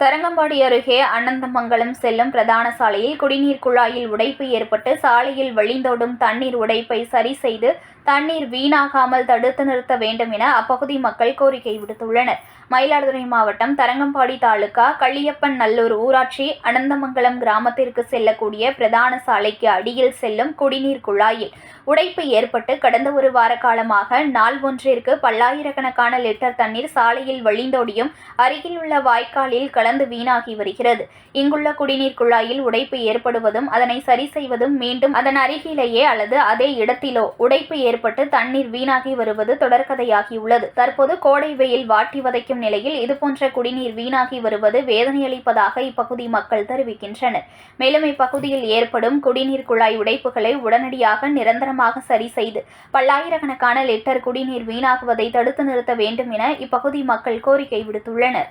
தரங்கம்பாடி அருகே அனந்தமங்கலம் செல்லும் பிரதான சாலையில் குடிநீர் குழாயில் உடைப்பு ஏற்பட்டு சாலையில் வழிந்தோடும் தண்ணீர் உடைப்பை சரி செய்து தண்ணீர் வீணாகாமல் தடுத்து நிறுத்த வேண்டும் என அப்பகுதி மக்கள் கோரிக்கை விடுத்துள்ளனர். மயிலாடுதுறை மாவட்டம் தரங்கம்பாடி தாலுகா கள்ளியப்பன் நல்லூர் ஊராட்சி அனந்தமங்கலம் கிராமத்திற்கு செல்லக்கூடிய பிரதான சாலைக்கு அடியில் செல்லும் குடிநீர் குழாயில் உடைப்பு ஏற்பட்டு கடந்த ஒரு வார காலமாக நாள் ஒன்றிற்கு பல்லாயிரக்கணக்கான லிட்டர் தண்ணீர் சாலையில் வழிந்தோடியும் அருகில் உள்ள வாய்க்காலில் கலந்து வீணாகி வருகிறது. இங்குள்ள குடிநீர் குழாயில் உடைப்பு ஏற்படுவதும் அதனை சரி செய்வதும் மீண்டும் அதன் அருகிலேயே அல்லது அதே இடத்திலோ உடைப்பு ஏற்பட்டு தண்ணீர் வீணாகி வருவது தொடர்கதையாகியுள்ளது. தற்போது கோடை வெயில் வாட்டி வதைக்கும் நிலையில் இதுபோன்ற குடிநீர் வீணாகி வருவது வேதனையளிப்பதாக இப்பகுதி மக்கள் தெரிவிக்கின்றனர். மேலும் இப்பகுதியில் ஏற்படும் குடிநீர் குழாய் உடைப்புகளை உடனடியாக நிரந்தரமாக சரி செய்து பல்லாயிரக்கணக்கான லிட்டர் குடிநீர் வீணாகுவதை தடுத்து நிறுத்த வேண்டும் என இப்பகுதி மக்கள் கோரிக்கை விடுத்துள்ளனர்.